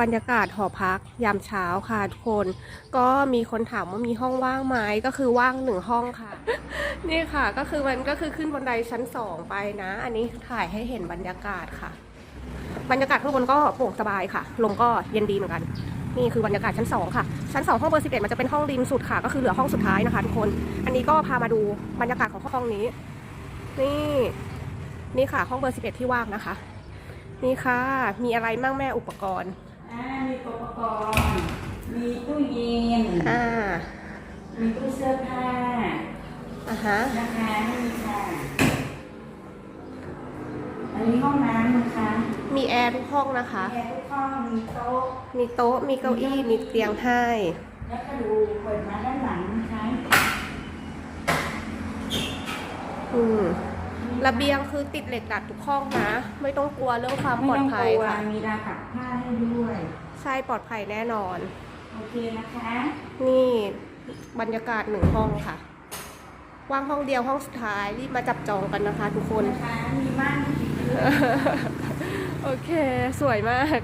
บรรยากาศหอพักยามเช้าค่ะทุกคน ก็มีคนถามว่ามีห้องว่างไหมก็คือว่างหนึ่งห้องค่ะ นี่ค่ะก็คือมันก็คือขึ้นบันไดชั้นสองไปนะ อันนี้ถ่ายให้เห็นบรรยากาศค่ะ บรรยากาศข้างบนก็โปร่งสบายค่ะ ลมก็เย็นดีเหมือนกัน นี่คือบรรยากาศชั้นสองค่ะ ชั้นสองห้องเบอร์สิบเอ็ดมันจะเป็นห้องริมสุดค่ะ ก็คือเหลือห้องสุดท้ายนะคะทุกคน อันนี้ก็พามาดูบรรยากาศของห้องนี้ นี่นี่ค่ะห้องเบอร์สิบเอ็ดที่ว่างนะคะ นี่ค่ะ มีอะไรมั่งแม่อุปกรณ์ อ่ามีอุปกรณ์ มีตู้เย็น อ่า มีตู้เสื้อผ้า อะฮะ นะคะนี่ค่ะ อันนี้ห้องน้ำนะคะมีแอร์ทุกห้องนะคะ แอร์ทุกห้อง มีโต๊ะ มีโต๊ะ มีเก้าอี้ มีเตียงให้ แล้วก็ดูเปิดมาด้านหลังนะคะ อืม ระเบียงคือติดเหล็กดัดทุกห้องนะ ไม่ต้องกลัวเรื่องความปลอดภัยไม่ต้องกลัวค่ะ มีราวตักผ้าให้ด้วยใช่ปลอดภัยแน่นอน โอเคนะคะ นี่บรรยากาศหนึ่งห้องค่ะ ว่างห้องเดียวห้องสุดท้ายรีบมาจับจองกันนะคะ ทุกคน นะคะ มีม่านสีโอเค สวยมาก